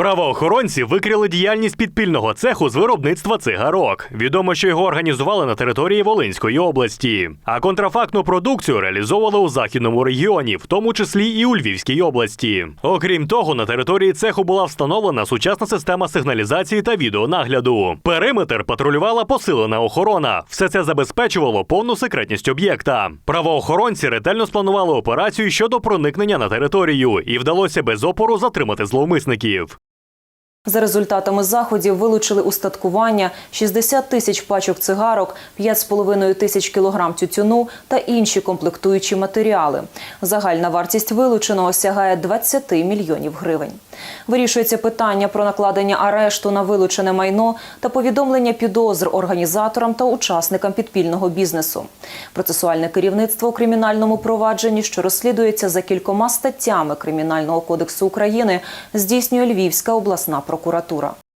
Правоохоронці викрили діяльність підпільного цеху з виробництва цигарок. Відомо, що його організували на території Волинської області. А контрафактну продукцію реалізовували у західному регіоні, в тому числі і у Львівській області. Окрім того, на території цеху була встановлена сучасна система сигналізації та відеонагляду. Периметр патрулювала посилена охорона. Все це забезпечувало повну секретність об'єкта. Правоохоронці ретельно спланували операцію щодо проникнення на територію, і вдалося без опору затримати зловмисників. За результатами заходів вилучили устаткування 60 тисяч пачок цигарок, 5,5 тисяч кілограм тютюну та інші комплектуючі матеріали. Загальна вартість вилученого сягає 20 мільйонів гривень. Вирішується питання про накладення арешту на вилучене майно та повідомлення підозр організаторам та учасникам підпільного бізнесу. Процесуальне керівництво у кримінальному провадженні, що розслідується за кількома статтями Кримінального кодексу України, здійснює Львівська обласна прокуратура.